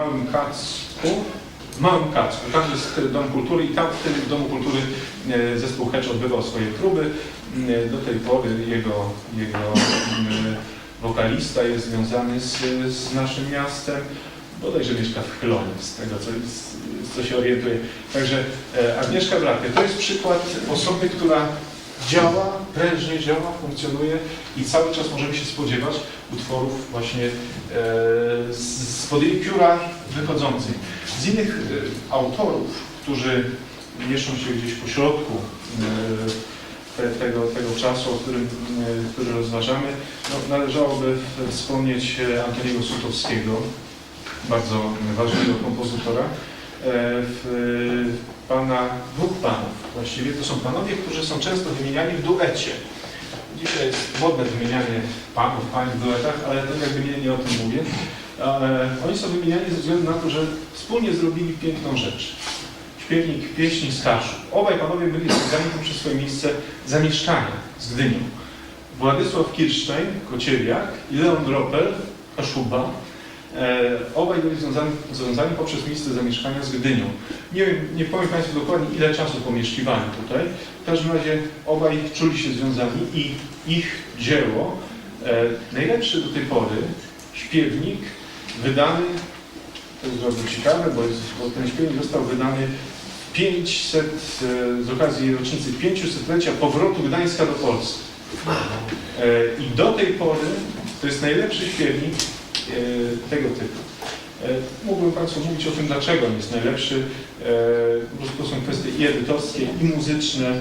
Małym Kacku, Małym Kacku, tam jest Dom Kultury i tam w Domu Kultury e, zespół Hecz odbywał swoje próby. E, Do tej pory jego, jego e, wokalista jest związany z, z naszym miastem. Bodajże mieszka w Chylonie, z tego co, z, co się orientuję. Także Agnieszka Blachę to jest przykład osoby, która działa, prężnie działa, funkcjonuje i cały czas możemy się spodziewać utworów właśnie e, z- spod jej pióra wychodzących. Z innych e, autorów, którzy mieszczą się gdzieś po środku e, te, tego, tego czasu, o którym, który rozważamy, no, należałoby wspomnieć Antoniego Sutowskiego, bardzo ważnego kompozytora, w, pana, dwóch panów właściwie, to są panowie, którzy są często wymieniani w duecie. Dzisiaj jest modne wymienianie panów, pań w duetach, ale to jakby nie, nie o tym mówię. E, oni są wymieniani ze względu na to, że wspólnie zrobili piękną rzecz. Śpiewnik pieśni Staszu. Obaj panowie byli związani przez swoje miejsce zamieszkania z Gdynią. Władysław Kirsztajn, Kociewiak i Leon Dropel, Kaszuba, E, obaj byli związani, związani poprzez miejsce zamieszkania z Gdynią. Nie nie powiem Państwu dokładnie ile czasu pomieszkiwali tutaj. W każdym razie obaj czuli się związani i ich dzieło, e, najlepszy do tej pory śpiewnik wydany, to jest bardzo ciekawe, bo, jest, bo ten śpiewnik został wydany 500, e, z okazji rocznicy 500-lecia powrotu Gdańska do Polski. E, I do tej pory to jest najlepszy śpiewnik e, tego typu. E, Mógłbym Państwu mówić o tym, dlaczego on jest najlepszy. E, to są kwestie i edytowskie, i muzyczne. E,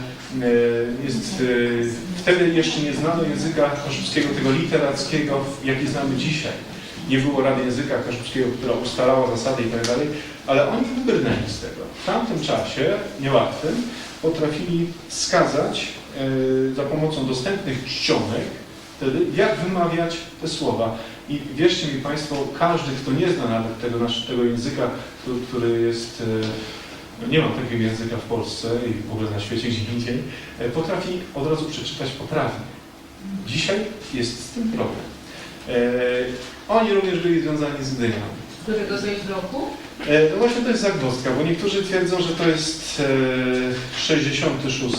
Jest, e, wtedy jeszcze nie znano języka kaszubskiego, tego literackiego, jaki znamy dzisiaj. Nie było Rady Języka Kaszubskiego, która ustalała zasady i tak dalej, ale oni wybrnęli z tego. W tamtym czasie, niełatwym, potrafili wskazać e, za pomocą dostępnych czcionek wtedy, jak wymawiać te słowa. I wierzcie mi Państwo, każdy, kto nie zna nawet tego, tego języka, który, jest, e, no nie ma takiego języka w Polsce i w ogóle na świecie gdzie indziej, e, potrafi od razu przeczytać poprawnie. Dzisiaj jest z tym problem. E, oni również byli związani z Gdynią. Którego to jest roku? E, No właśnie to jest zagwozdka, bo niektórzy twierdzą, że to jest e, 66.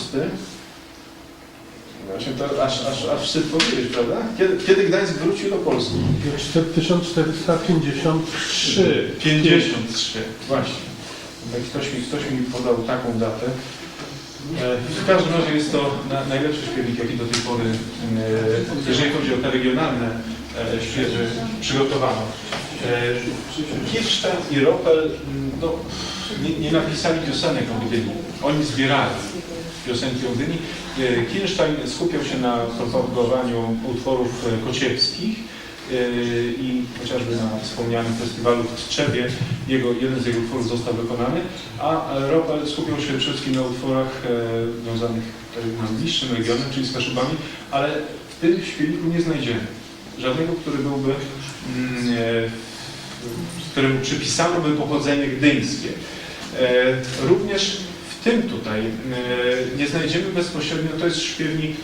Właśnie to aż, aż, aż wstyd powiedzieć, prawda? Kiedy, kiedy Gdańsk wrócił do Polski? 1453. 53. Właśnie. Tak ktoś, mi, ktoś mi podał taką datę. E, W każdym razie jest to na, najlepszy śpiewnik, jaki do tej pory, e, jeżeli chodzi o te regionalne e, śpiewy, przygotowano. E, i Ropel mm, no, nie, nie napisali piosenek o Gdyni. Oni zbierali piosenki o Gdyni. E, Kirsztein skupiał się na propagowaniu utworów e, kociewskich e, i chociażby na wspomnianym festiwalu w Tczewie jego, jeden z jego utworów został wykonany, a Ropel skupiał się przede wszystkim na utworach związanych z bliższym regionem, czyli z Kaszubami, ale w tym śpiewniku nie znajdziemy żadnego, który byłby, mm, któremu przypisano by pochodzenie gdyńskie. Również tym tutaj e, nie znajdziemy bezpośrednio, to jest śpiewnik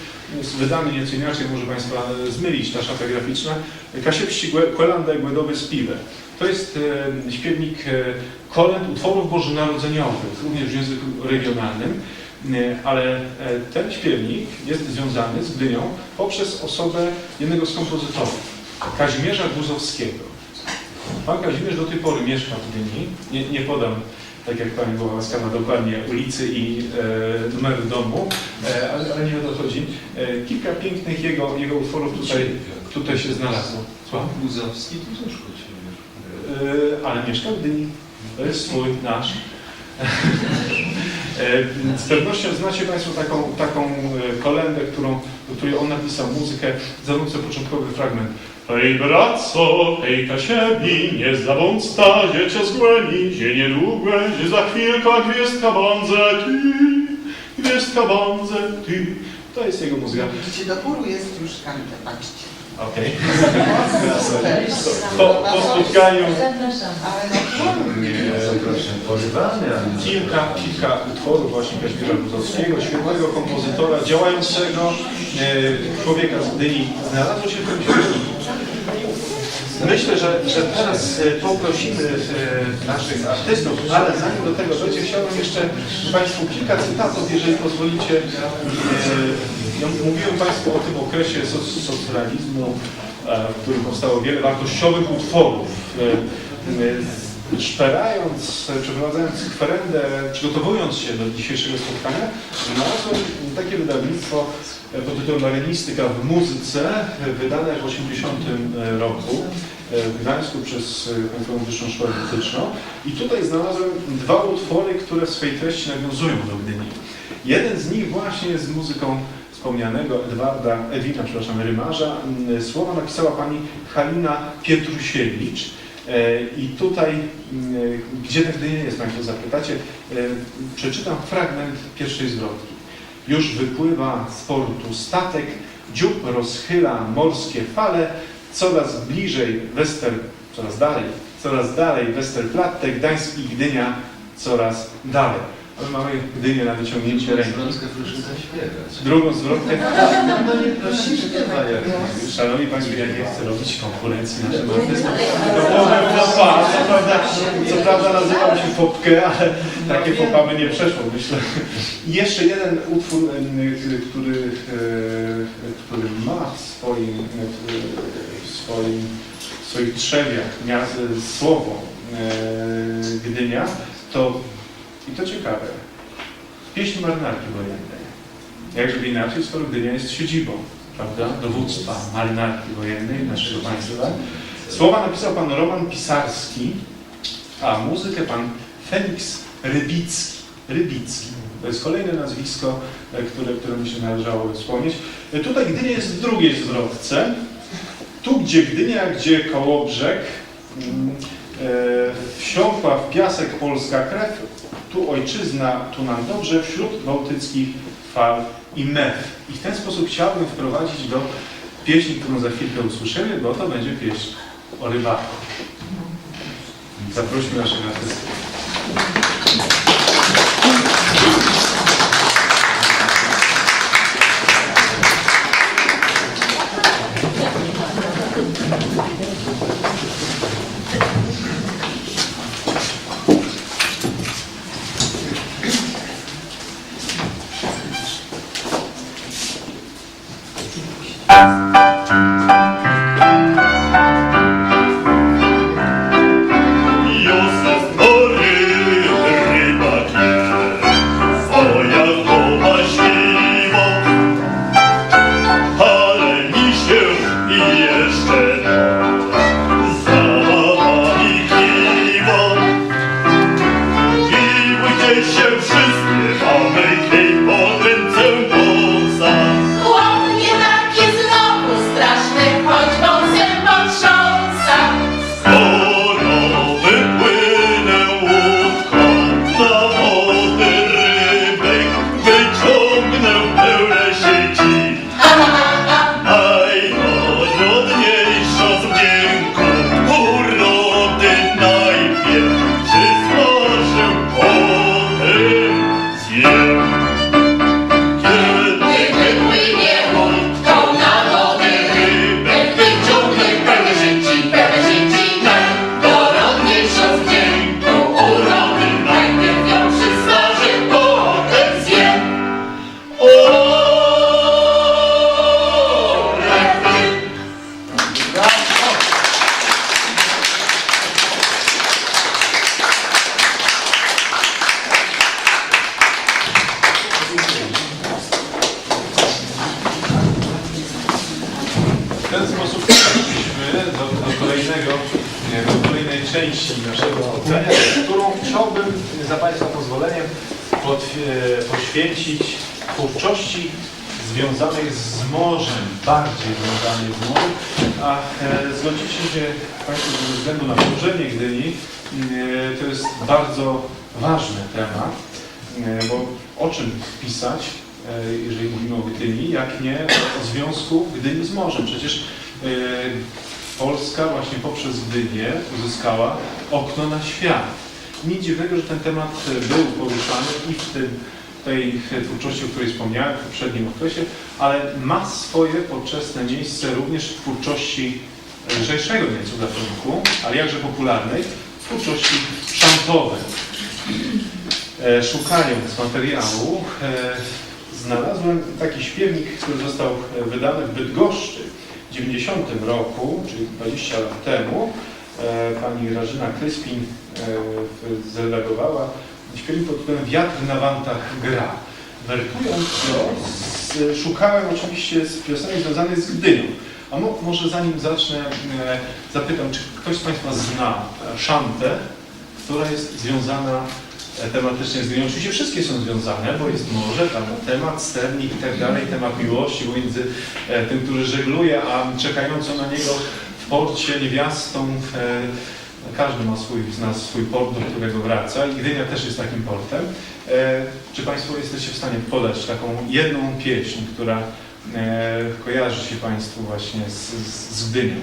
wydany nieco inaczej, może Państwa zmylić ta szata graficzna, Kasiepści Kłelanda i Głędowy Spiwe. To jest e, śpiewnik e, kolęd, utworów bożonarodzeniowych, również w języku regionalnym, ale ten śpiewnik jest związany z Gdynią poprzez osobę jednego z kompozytorów, Kazimierza Guzowskiego. Pan Kazimierz do tej pory mieszka w Gdyni, nie, nie podam tak jak Pani była łaskawa, dokładnie ulicy i e, numeru domu, e, ale, ale nie o to chodzi. E, kilka pięknych jego, jego utworów tutaj, tutaj się znalazło. Słucham? Guzowski tu też. E, ale mieszka w Gdyni. To jest swój, nasz. E, Z pewnością znacie Państwo taką, taką e, kolendę, którą, do której on napisał muzykę. Zanucę początkowy fragment. Hej braco, hej Kasiebi, nie zabąsta, dziecię zgłęni, zie niedługo, zie za chwilkę gwiazdka bandze ty, gwiazdka bandze ty. To jest jego muzyka. Widzicie, do chóru jest już kanta, patrzcie. Okej. Super. Po, po spotkaniu Zapraszam. Ale no, Zapraszam porywania. kilka, kilka utworów właśnie Kazimierza Guzowskiego, świetnego kompozytora, działającego e, człowieka z Gdyni znalazło się w tym. Myślę, że, że teraz e, poprosimy e, naszych artystów, ale zanim do tego dojdzie, chciałbym jeszcze Państwu kilka cytatów, jeżeli pozwolicie. E, Ja mówiłem Państwu o tym okresie soc- socrealizmu, w którym powstało wiele wartościowych utworów. Szperając, przeprowadzając kwerendę, przygotowując się do dzisiejszego spotkania, znalazłem takie wydawnictwo pod tytułem Marenistyka w muzyce, e, wydane w 80 roku e, w Gdańsku przez e, Państwową Wyższą Szkołę Muzyczną. I tutaj znalazłem dwa utwory, które w swej treści nawiązują do Gdyni. Jeden z nich właśnie jest z muzyką wspomnianego Edwarda, Edwina, przepraszam, Rymarza. Mm, Słowa napisała pani Halina Pietrusiewicz. E, I tutaj, mm, gdzie ta Gdynia jest, Państwo zapytacie, e, przeczytam fragment pierwszej zwrotki. Już wypływa z portu statek, dziób rozchyla morskie fale, coraz bliżej Wester, coraz dalej, coraz dalej Westerplatte, Gdańsk i Gdynia coraz dalej. My mamy Gdynię na wyciągnięcie ręki. Troszkę proszę zaśpiewać. Drugą zwrotkę. No nie prosi, śpiewa jak Szanowni Państwo, ja nie chcę robić konkurencji naszym artystom. To byłoby popa. Co prawda, co prawda nazywam się Popkę, ale takie popa by nie przeszło, myślę. Jeszcze jeden utwór, em, który, e, który ma w swoim, e, w swoim, w swoich trzewiach słowo e, Gdynia, to i to ciekawe. Pieśń marynarki wojennej. Jakżeby inaczej, skoro Gdynia jest siedzibą, prawda, dowództwa marynarki wojennej naszego państwa. Słowa napisał pan Roman Pisarski, a muzykę pan Feliks Rybicki. Rybicki. To jest kolejne nazwisko, które, które mi się należało wspomnieć. Tutaj Gdynia jest w drugiej zwrotce. Tu, gdzie Gdynia, gdzie Kołobrzeg, mm, e, wsiąkła w piasek polska krew, tu ojczyzna, tu nam dobrze, wśród bałtyckich fal i mew. I w ten sposób chciałbym wprowadzić do pieśni, którą za chwilkę usłyszymy, bo to będzie pieśń o rybaku. Zaprośmy naszych artystów. Którą chciałbym za Państwa pozwoleniem pod, e, poświęcić twórczości związanych z morzem, bardziej związanych z morzem, a e, zgodzicie się Państwo, ze względu na położenie Gdyni e, to jest bardzo ważny temat, e, bo o czym pisać, e, jeżeli mówimy o Gdyni, jak nie o związku Gdyni z morzem. Przecież e, Polska właśnie poprzez Gdynię uzyskała okno na świat. Nic dziwnego, że ten temat e, był poruszany i w tym, tej twórczości, o której wspomniałem w poprzednim okresie, ale ma swoje podczesne miejsce również w twórczości lżejszego nieco gatunku, ale jakże popularnej, twórczości szantowej. E, Szukając materiału, e, znalazłem taki śpiewnik, który został e, wydany w Bydgoszczy w 90 roku, czyli 20 lat temu. E, Pani Grażyna Kryspin e, zredagowała śpiewnik pod tytułem Wiatr na wantach gra. Wertując z, szukałem oczywiście z piosenek związanych z Gdynią. A mo, może zanim zacznę, e, zapytam, czy ktoś z Państwa zna szantę, która jest związana tematycznie z Gdynią. Oczywiście wszystkie są związane, bo jest morze, tam temat, sternik i tak dalej, temat miłości pomiędzy e, tym, który żegluje, a czekającą na niego w porcie niewiastą. E, każdy ma swój, nas swój port, do którego wraca i Gdynia też jest takim portem. E, czy Państwo jesteście w stanie podać taką jedną pieśń, która e, kojarzy się Państwu właśnie z, z Gdynią?